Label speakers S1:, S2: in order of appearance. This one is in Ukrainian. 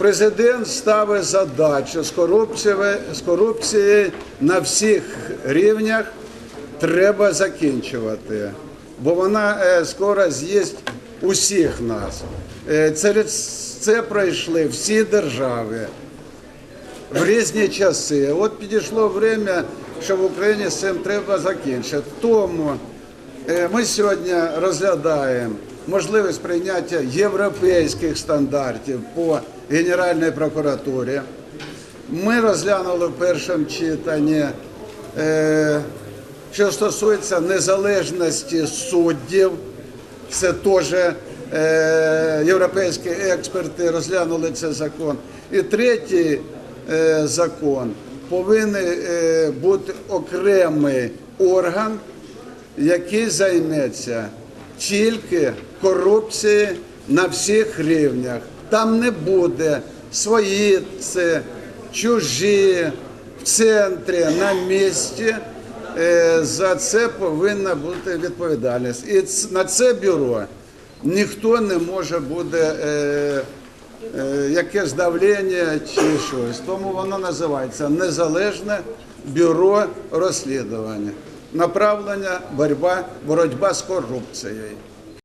S1: Президент ставить задачу з корупцією, з корупцією на всіх рівнях треба закінчувати, бо вона е, скоро з'їсть усіх нас. Через це пройшли всі держави в різні часи. От підійшло время, що в Україні з цим треба закінчити. Тому е, ми сьогодні розглядаємо можливість прийняття європейських стандартів по Генеральній прокуратурі. Ми розглянули в першому читанні, е, що стосується незалежності суддів. Це теж е, європейські експерти розглянули цей закон. І третій е, закон повинен бути окремий орган, який займеться тільки корупцією на всіх рівнях. Там не буде свої, це чужі, в центрі, на місці. Е, За це повинна бути відповідальність. І на це бюро ніхто не може буде е, е, якесь давлення чи щось. Тому воно називається Незалежне бюро розслідування. Направлення боротьба, боротьба з корупцією.